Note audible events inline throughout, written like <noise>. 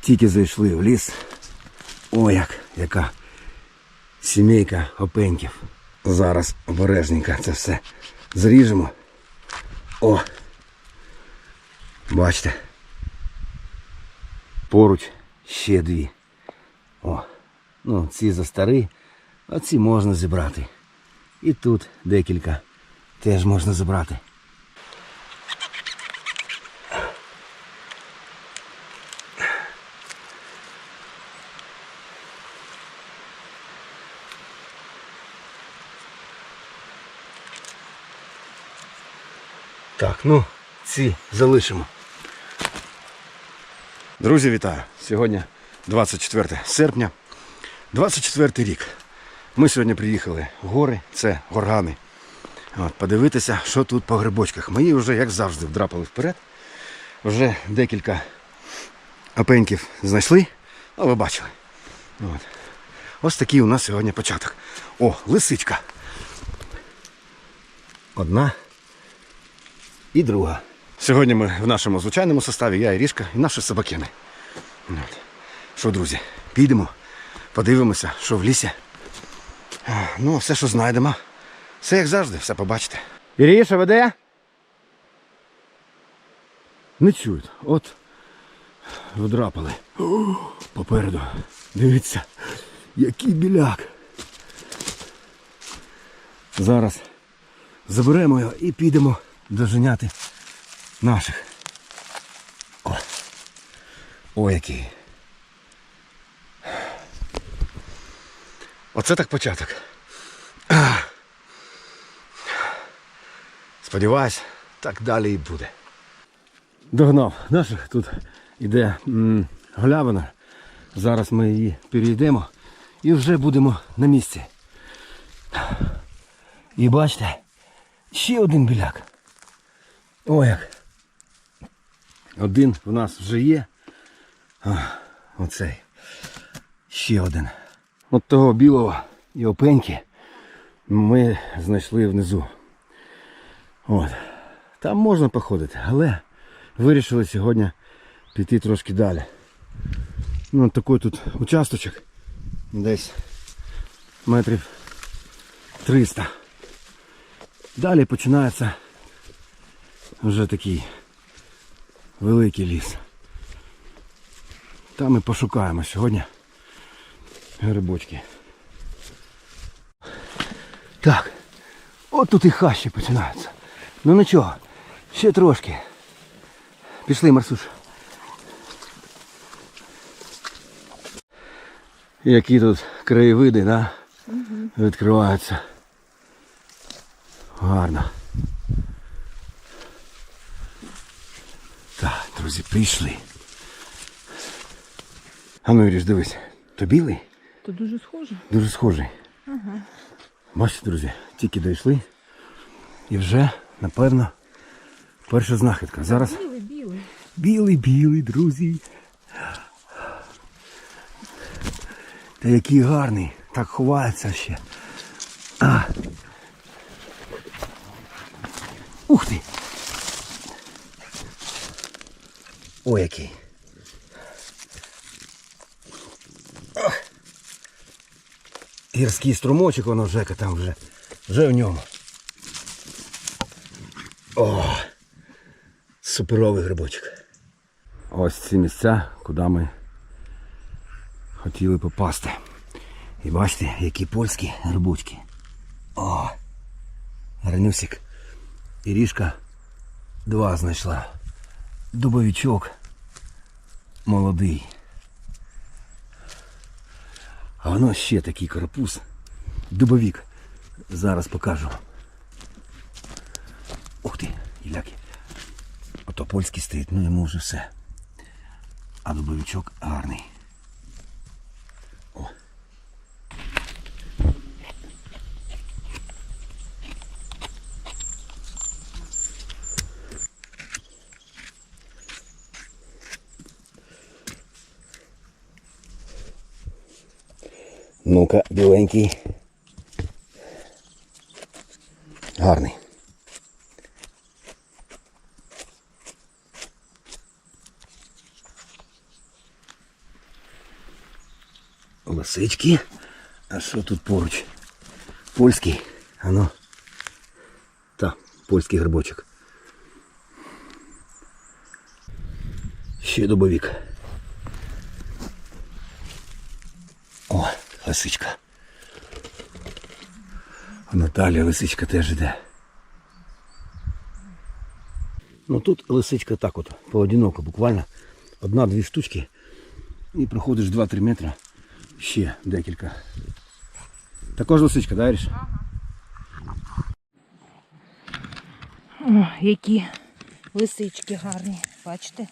Тільки зайшли в ліс. О, як, яка сімейка опеньків. Зараз обережненько це все зріжемо. О! Бачите. Поруч ще дві. О, ну ці за старі, а ці можна зібрати. І тут декілька теж можна забрати. Ну, ці залишимо. Друзі, вітаю! Сьогодні 24 серпня, 24 рік. Ми сьогодні приїхали в гори, це горгани. От, подивитися, що тут по грибочках. Мої вже, як завжди, вдрапали вперед. Вже декілька опеньків знайшли, ну ви бачили. От. Ось такий у нас сьогодні початок. О, лисичка. Одна і друга. Сьогодні ми в нашому звичайному составі, я Ірішка і наші собакини. Що, друзі, підемо, подивимося, що в лісі. Ну, все, що знайдемо. Все як завжди, все побачите. Іріша веде? Не чують. От вдрапали. О, попереду. Дивіться, який біляк. Зараз заберемо його і підемо доженяти наших. О, О який. Оце так початок. Сподіваюсь, так далі і буде. Догнав. Наших тут іде м. Зараз ми її перейдемо і вже будемо на місці. І бачите, ще один біляк. О як. Один в нас вже є. А, оцей. Ще один. От того білого і опеньки ми знайшли внизу. От. Там можна походити, але вирішили сьогодні піти трошки далі. Ну, от такий тут участочок. Десь метрів 300. Далі починається вже такий великий ліс. Там ми пошукаємо сьогодні грибочки. Так, от тут і хащі починаються. Ну нічого, ще трошки. Пішли, Марсуш. Які тут краєвиди, да? Відкриваються. Гарно. Так, друзі, прийшли. А ну, Іріш, дивись. То білий? То дуже схоже. Дуже схожий. Ага. Бачите, друзі, тільки дійшли. І вже, напевно, перша знахідка. Зараз Білий, білий. білий, білий, друзі. Та який гарний. Так ховається ще. А. Ух ти! О, який. Ох. Гірський струмочок, воно Жека там вже. Вже в ньому. О! Суперовий грибочок. Ось ці місця, куди ми хотіли попасти. І бачите, які польські грибочки. О! Гарнюсик. Ірішка два знайшла. Дубовичок молодий. А воно ще такий карапуз. Дубовік. Зараз покажу. Ух ти, гіляки. Ото польський стоїть, ну йому вже все. А дубовичок гарний. Ну-ка, біленький. Гарний. лисички. А що тут поруч? Польський. Ано. Та, польський грибочок. Ще дубовік. Лисичка. А Наталя лисичка теж іде. Ну тут лисичка так от, поодиноко, буквально одна-дві штучки. І проходиш 2-3 метри. Ще декілька. Також лисичка, да, Іриш? О, які лисички гарні, бачите?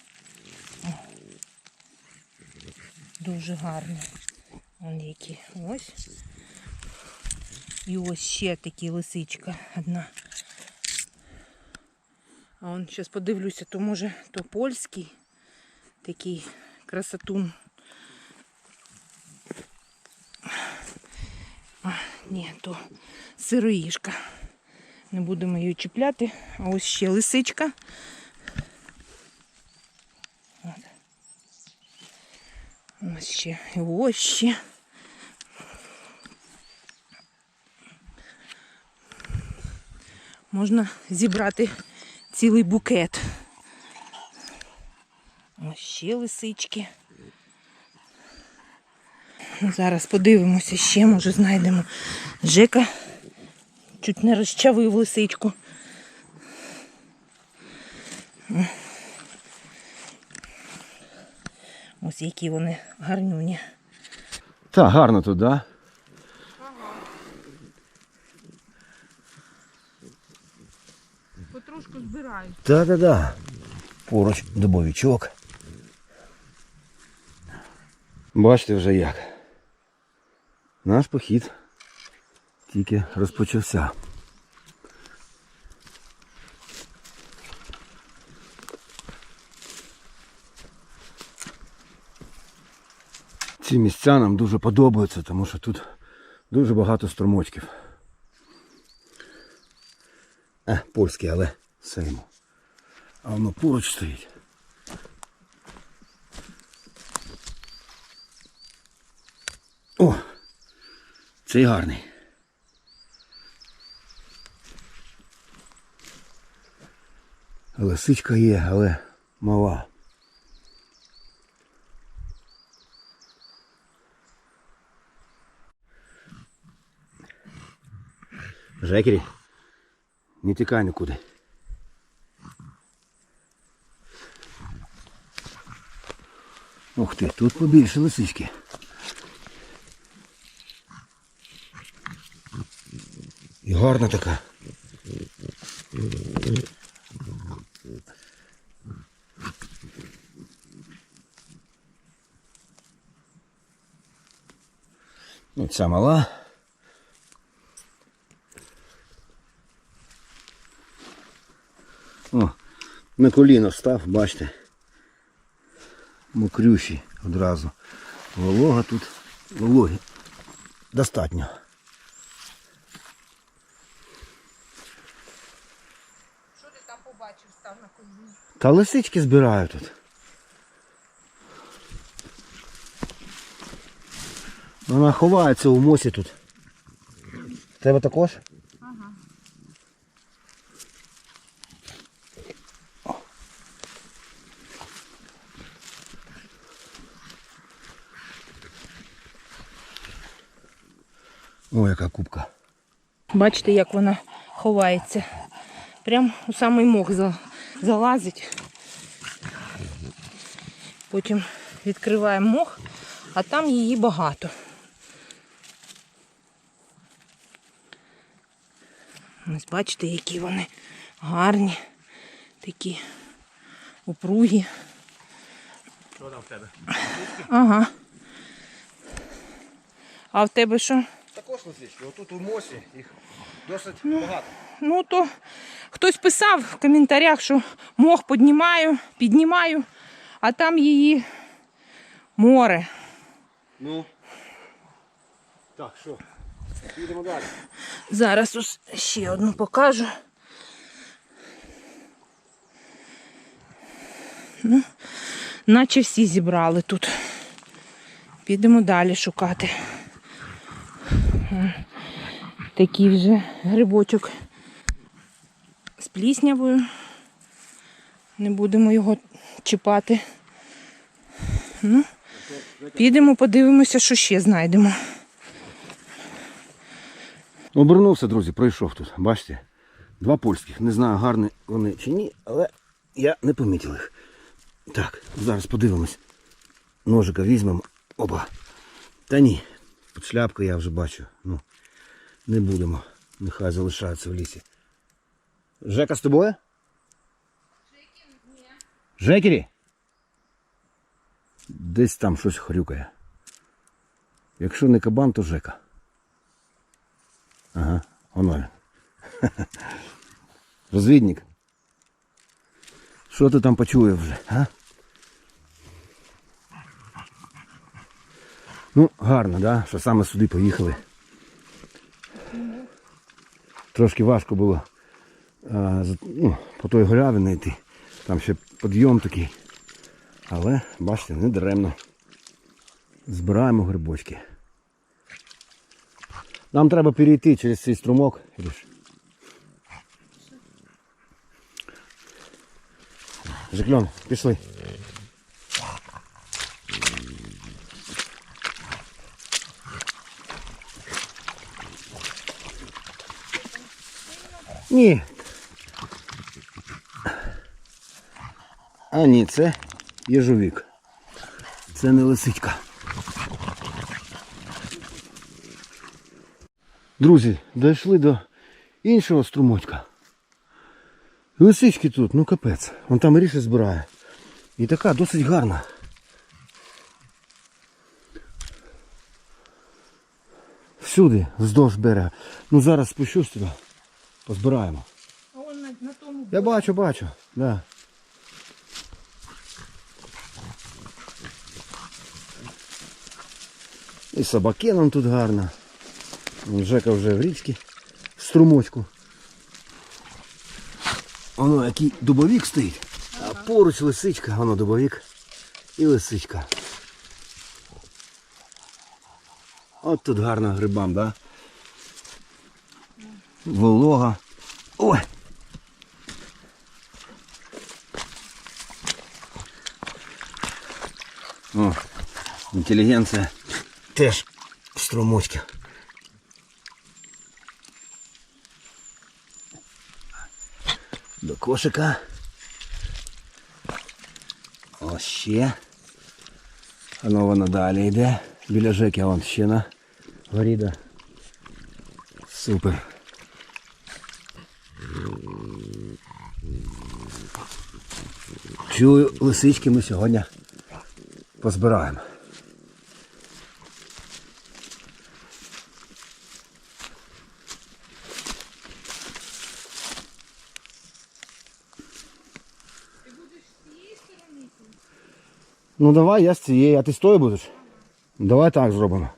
Дуже гарні. Вон які. Ось. І ось ще такі лисичка одна. А он зараз подивлюся, то може то польський такий красотун. А, ні, то сироїшка. Не будемо її чіпляти. А ось ще лисичка. Ось ще. Ось ще. Можна зібрати цілий букет. Ось ще лисички. Зараз подивимося ще, може знайдемо Жека. Чуть не розчавив лисичку. Ось які вони гарнюні. Так, гарно тут, да? Збирають. Так-да-да. Поруч дубовичок. Бачите вже як. Наш похід тільки розпочався. Ці місця нам дуже подобаються, тому що тут дуже багато струмочків. Е, польський, але все йому. А воно поруч стоїть. О! Цей гарний. Лисичка є, але мала. Жекері, не тікай нікуди. Ух ти, тут побільше лисички. І гарна така. Ну, ця мала. О, на коліно встав, бачите. Мокрющий одразу. Волога тут вологи. Достатньо. Що ти там побачив, став на коліні? Та лисички збираю тут. Вона ховається у мосі тут. Тебе також? Ага. О, яка кубка. Бачите, як вона ховається. Прям у самий мох залазить. Потім відкриваємо мох, а там її багато. Ось бачите, які вони гарні, такі упругі. Що там в тебе? Ага. А в тебе що? Також лисички. Отут у мосі їх досить багато. Ну то хтось писав в коментарях, що мох піднімаю, піднімаю, а там її море. Ну. Так, що? Їдемо далі. Зараз ось ще одну покажу. Ну, наче всі зібрали тут. Підемо далі шукати. Такий вже грибочок з пліснявою. Не будемо його чіпати. Ну, підемо, подивимося, що ще знайдемо. Обернувся, друзі, пройшов тут. Бачите? Два польських. Не знаю, гарні вони чи ні, але я не помітив їх. Так, зараз подивимось. Ножика візьмемо. Опа. Та ні. Під шляпкою я вже бачу. Ну, не будемо. Нехай залишаються в лісі. Жека з тобою? Жекері? Десь там щось хрюкає. Якщо не кабан, то Жека. Ага, воно. <laughs> Розвідник. Що ти там почуєш вже, а? Ну, гарно, да? що саме сюди поїхали. Трошки важко було ну, по той галявині йти. Там ще підйом такий. Але, бачите, не даремно. Збираємо грибочки. Нам треба перейти через цей струмок. Жикльон, пішли. Ні. А ні, це єжовік. Це не лисичка. Друзі, дійшли до іншого струмочка. Лисички тут, ну капець. Вон там ріша збирає. І така досить гарна. Всюди, вздовж берега. Ну зараз спущусь туди. Позбираємо. А он на, на тому Я бачу, бачу. Да. І собаки нам тут гарно. Вон Жека вже в річці, в струмочку. Воно який дубовік стоїть, а поруч лисичка, воно дубовік і лисичка. От тут гарно грибам, да? Волога. Ой! О, інтелігенція теж струмочки. До кошика. Ось ще. Воно воно далі йде. Біля Жеки вон ще на горіда. Супер. Чую, лисички ми сьогодні позбираємо. Ну давай я з цієї, а ти з тої будеш? Давай так зробимо.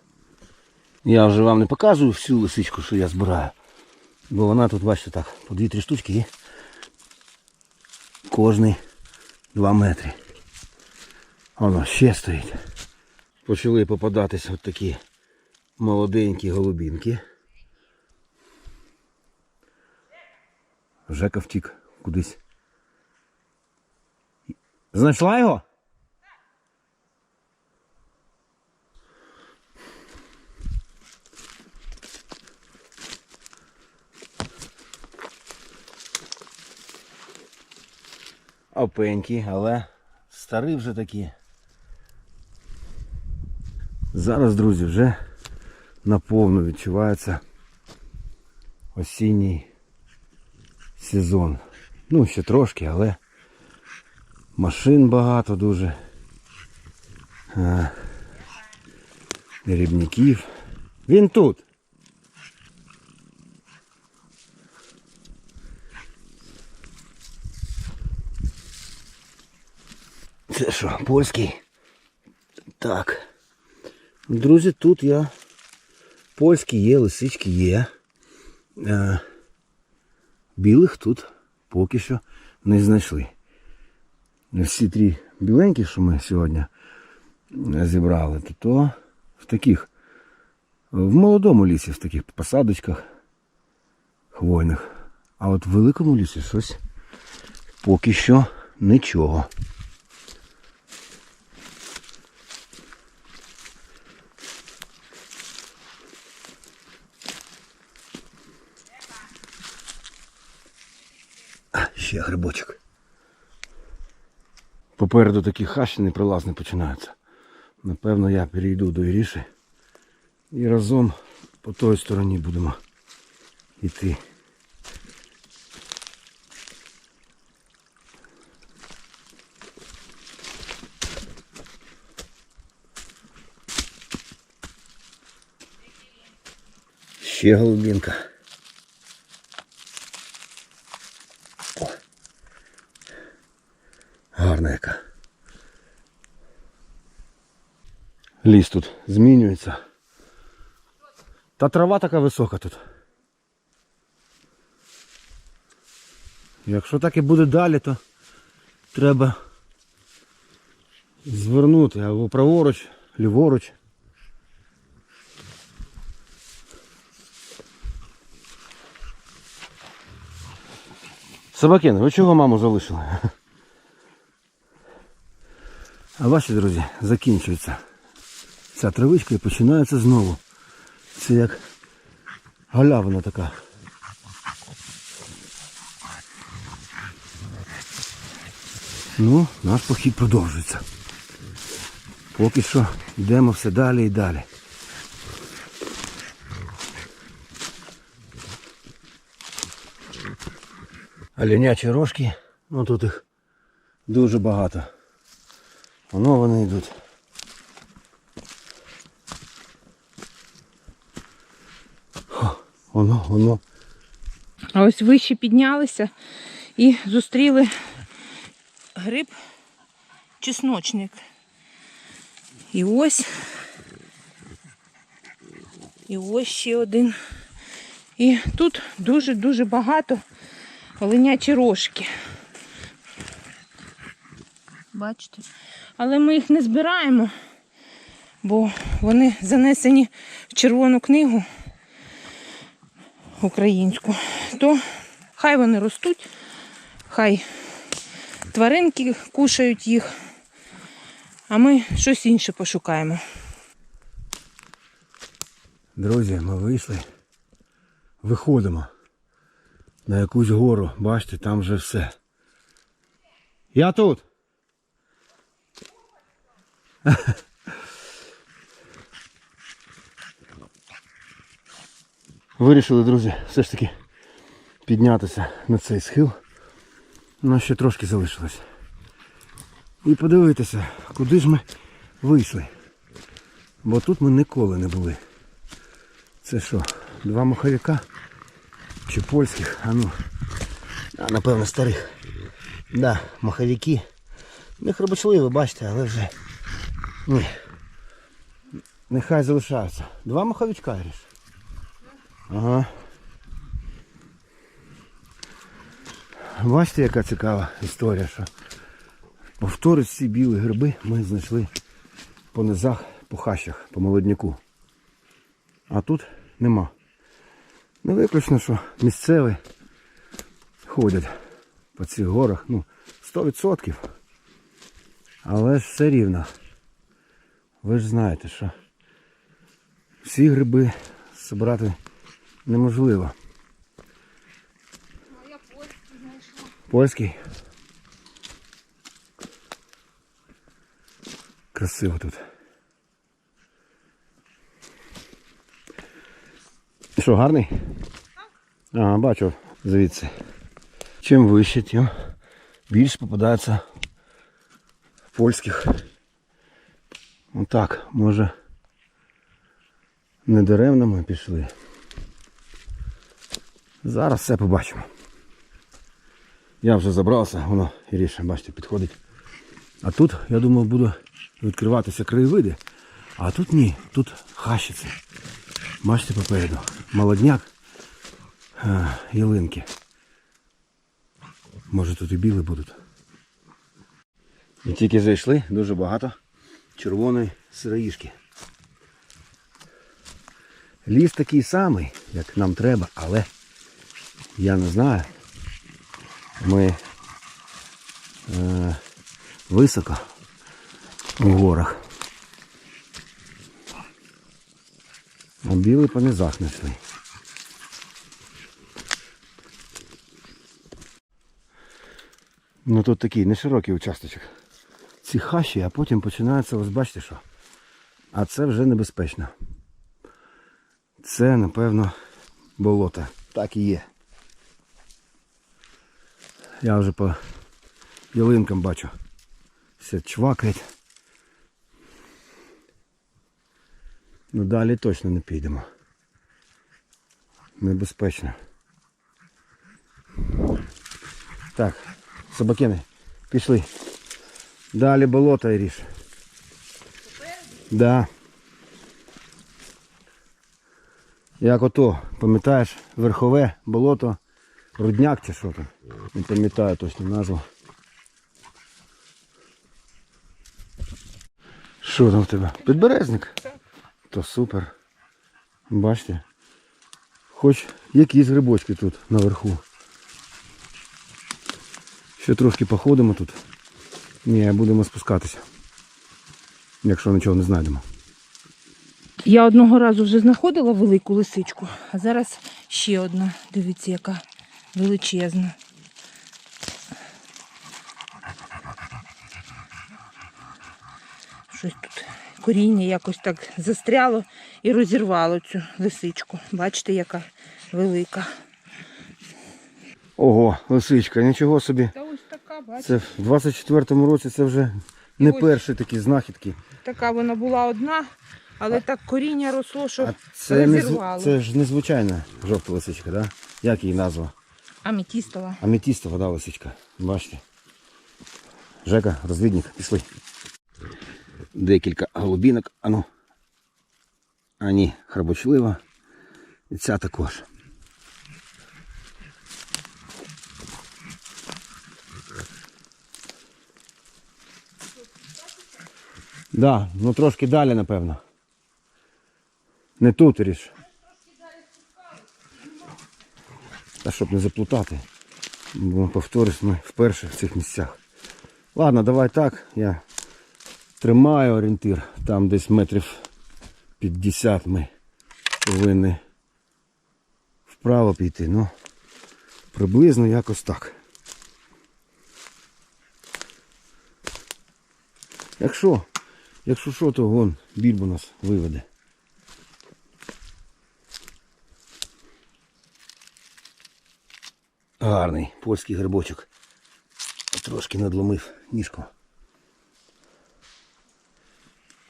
Я вже вам не показую всю лисичку, що я збираю. Бо вона тут, бачите, так, по 2-3 штучки і кожний 2 метри. Воно ще стоїть. Почали попадатися от такі молоденькі голубінки. Жека втік кудись. Знайшла його? Опенькі, але старий вже такі. Зараз, друзі, вже наповну відчувається осінній сезон. Ну, ще трошки, але машин багато дуже. Рібників. Він тут. Це що, польський? Так. Друзі, тут я польські є, лисички є. Е, білих тут поки що не знайшли. Всі три біленькі, що ми сьогодні зібрали, то, то в таких, в молодому лісі, в таких посадочках хвойних. А от в великому лісі щось поки що нічого. А, ще грибочок. Попереду такі хащі неприлазні починаються. Напевно, я перейду до Іріші і разом по той стороні будемо йти. Ще голубінка. О. Гарна. Ліс тут змінюється. Та трава така висока тут. Якщо так і буде далі, то треба звернути або праворуч, ліворуч. Собакини, ви чого маму залишили? А ваші друзі, закінчується ця травичка і починається знову. Це як галявина така. Ну, наш похід продовжується. Поки що йдемо все далі і далі. Оленячі рожки, ну тут їх дуже багато. Воно вони йдуть. Хо, Воно, воно. А ось вище піднялися і зустріли гриб чесночник. І ось. І ось ще один. І тут дуже-дуже багато оленячі рожки. Бачите? Але ми їх не збираємо, бо вони занесені в червону книгу українську, то хай вони ростуть, хай тваринки кушають їх, а ми щось інше пошукаємо. Друзі, ми вийшли. Виходимо на якусь гору. Бачите, там вже все. Я тут. <laughs> Вирішили, друзі, все ж таки піднятися на цей схил. У нас ще трошки залишилось. І подивитися, куди ж ми вийшли. Бо тут ми ніколи не були. Це що, два маховика? Чи польських? А ну. А, напевно, старих. Да, маховики. Не хробочливі, бачите, але вже. Ні. Нехай залишаються. Два маховичка, Іриш. Ага. Бачите, яка цікава історія, що повторить ці білі гриби ми знайшли по низах, по хащах, по молодняку. А тут нема. Не виключно, що місцеві ходять по цих горах, ну, 100%. Але ж все рівно. Ви ж знаєте, що всі гриби збирати неможливо. Я Польський. Красиво тут. Що, гарний? А, бачу звідси. Чим вище, тим більше попадається польських. Отак, може не даремно ми пішли. Зараз все побачимо. Я вже забрався, воно Іріша, бачите, підходить. А тут, я думав, будуть відкриватися краєвиди. А тут ні, тут хащиться. Бачите попереду. Молодняк. А, ялинки. Може тут і біли будуть. І тільки зайшли, дуже багато червоної сироїшки. Ліс такий самий, як нам треба, але я не знаю. Ми е, високо у горах. А білий по низах несли. Ну тут такий неширокий участочок. Ці хащі, а потім починається, ось бачите що. А це вже небезпечно. Це, напевно, болото. Так і є. Я вже по ялинкам бачу. Все чвакають. Ну далі точно не підемо. Небезпечно. Так, собакини, пішли. Далі болото Іріш. Да. Як ото, пам'ятаєш, верхове болото, рудняк чи що там? Не пам'ятаю точно назву. Що там в тебе? Підберезник? То супер. Бачите? Хоч якісь грибочки тут наверху. Ще трошки походимо тут. Ні, будемо спускатися. Якщо нічого не знайдемо. Я одного разу вже знаходила велику лисичку, а зараз ще одна. Дивіться, яка величезна. Щось тут коріння якось так застряло і розірвало цю лисичку. Бачите, яка велика. Ого, лисичка, нічого собі. Це в 24-му році це вже не ось- перші такі знахідки. Така вона була одна, але так коріння росло, що А це, не, розірвало. це ж незвичайна жовта лисичка, да? Як її назва? Аметістова. Аметістова, да, лисичка. Бачите? Жека, розвідник, пішли. Декілька голубінок. Ану. А ні, храбочлива. І ця також. Да, ну трошки далі, напевно. Не тут ріж. Та щоб не заплутати. Бо повторюсь, ми вперше в цих місцях. Ладно, давай так. Я тримаю орієнтир. Там десь метрів 50 ми повинні вправо піти. Ну, приблизно якось так. Якщо, якщо що, то вон більбо нас виведе. Гарний польський грибочок. Трошки надломив ніжку.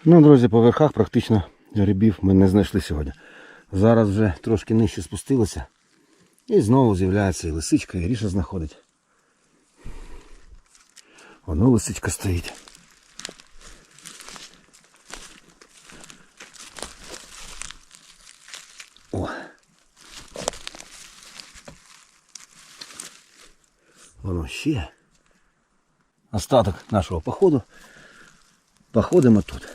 Ну, друзі, по верхах практично грибів ми не знайшли сьогодні. Зараз вже трошки нижче спустилося. І знову з'являється і лисичка, і ріша знаходить. Воно лисичка стоїть. О. Воно ще. Остаток нашого походу. Походимо тут.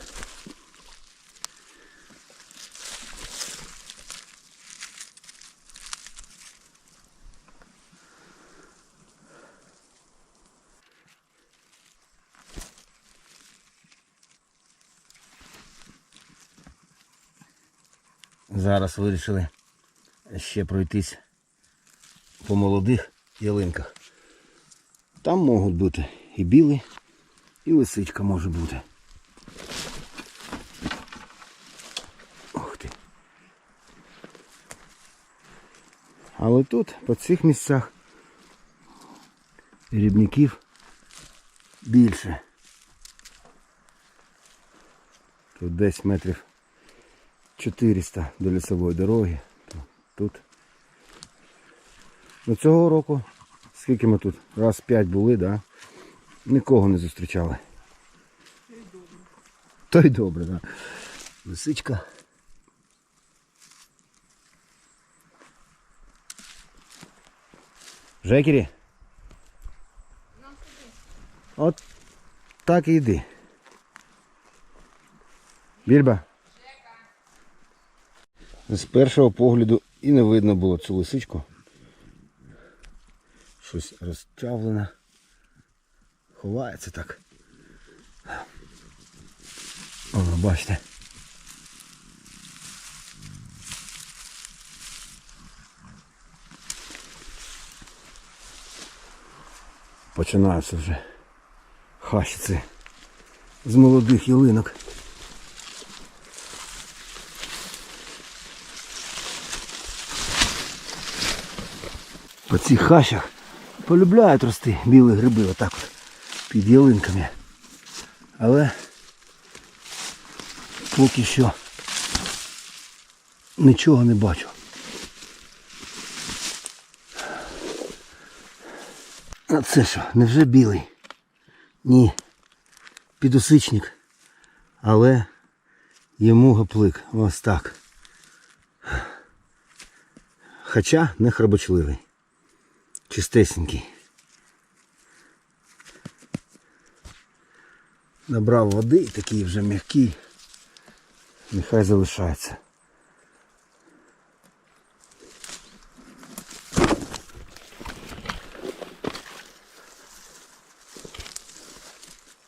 Зараз вирішили ще пройтись по молодих ялинках. Там можуть бути і білий, і лисичка може бути. Ух ти. Але тут, по цих місцях, рібників більше. Тут десь метрів 400 до лісової дороги. Тут. Ну цього року, скільки ми тут? Раз п'ять були, да? Нікого не зустрічали. То й добре, да. Лисичка. Жекері. От так і йди. Більба. З першого погляду і не видно було цю лисичку. Щось розчавлене. Ховається так. О, бачите. Починаються вже хащиці з молодих ялинок. По цих хащах полюбляють рости білі гриби отак от під ялинками. Але поки що нічого не бачу. А це що, невже білий? Ні. Підосичник. Але йому гаплик. Ось так. Хоча не храбочливий. Чистесенький. Набрав води, такий вже м'який. Нехай залишається.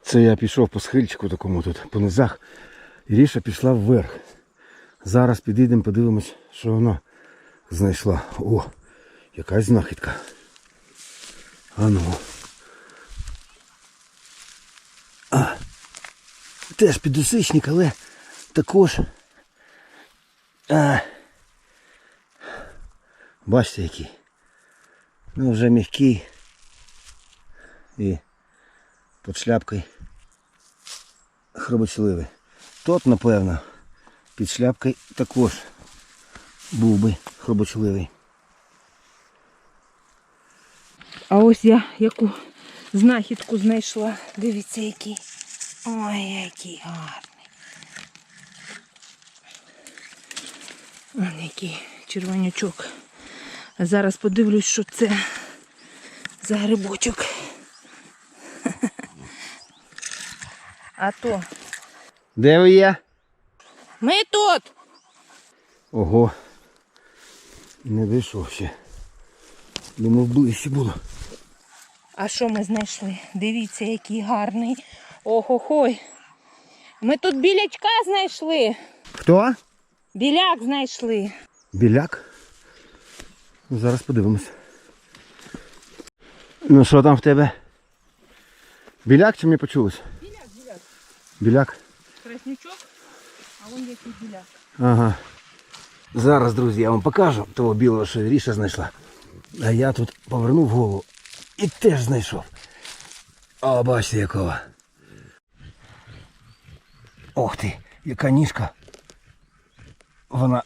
Це я пішов по схильчику такому тут, по низах. І Ріша пішла вверх. Зараз підійдемо, подивимось, що вона знайшла. О, якась знахідка. А ну. А, теж підусичник, але також. А, бачите який. Ну вже м'який. І під шляпкою хробочливий. Тот, напевно, під шляпкою також був би хробочливий. А ось я яку знахідку знайшла. Дивіться, який. Ой, який гарний. Ось який червонячок. А зараз подивлюсь, що це за грибочок. <laughs> А то Де ви є? ми тут. Ого. Не дійшов ще. Думав ближче було. А що ми знайшли? Дивіться, який гарний. Ого-хой. Ми тут білячка знайшли. Хто? Біляк знайшли. Біляк. Ну, Зараз подивимось. Ну що там в тебе? Біляк чи мені почулось? Біляк, біляк. Біляк? Краснючок, а вон який біляк. Ага. Зараз, друзі, я вам покажу того білого, що Ріша знайшла. А я тут повернув голову і теж знайшов. О, бачите якого. Ох ти, яка ніжка. Вона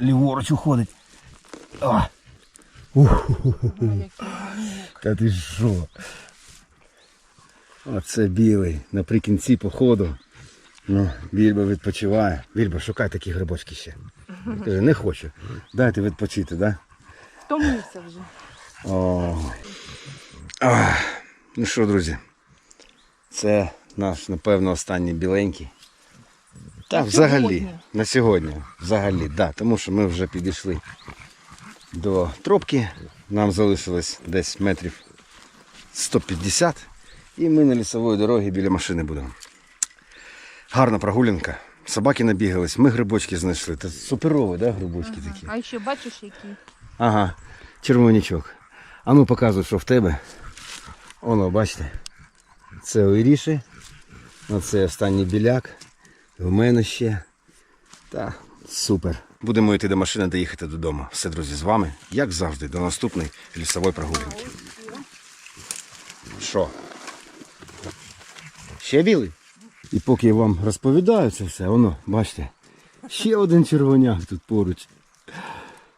ліворуч уходить. Ух. Та ти що? Оце білий наприкінці походу. Ну, Більба відпочиває. Більба, шукай такі грибочки ще. Каже, не хочу. Дайте відпочити, так? да? Втомився вже. О. Ах. Ну що, друзі, це наш, напевно, останній біленький. Так, взагалі. сьогодні. На сьогодні. Взагалі, да, тому що ми вже підійшли до тропки. Нам залишилось десь метрів 150. І ми на лісової дорогі біля машини будемо. Гарна прогулянка. Собаки набігались, ми грибочки знайшли. Це суперові, да, грибочки такі. А ще бачиш, який? Ага, червонячок. А ну показуй, що в тебе. Оно, бачите. Це у Іріші. Оце останній біляк. В мене ще. Та, супер. Будемо йти до машини, доїхати додому. Все, друзі, з вами, як завжди, до наступної лісової прогулянки. Що? Ще білий? І поки я вам розповідаю це все, воно, бачите, ще один червоняк тут поруч.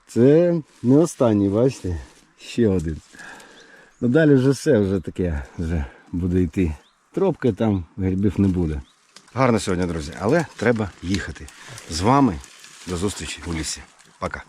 Це не останній, бачите? Ще один. Ну далі вже все, вже таке вже буде йти. Тропка там грибів не буде. Гарно сьогодні, друзі, але треба їхати. З вами до зустрічі у лісі. Пока.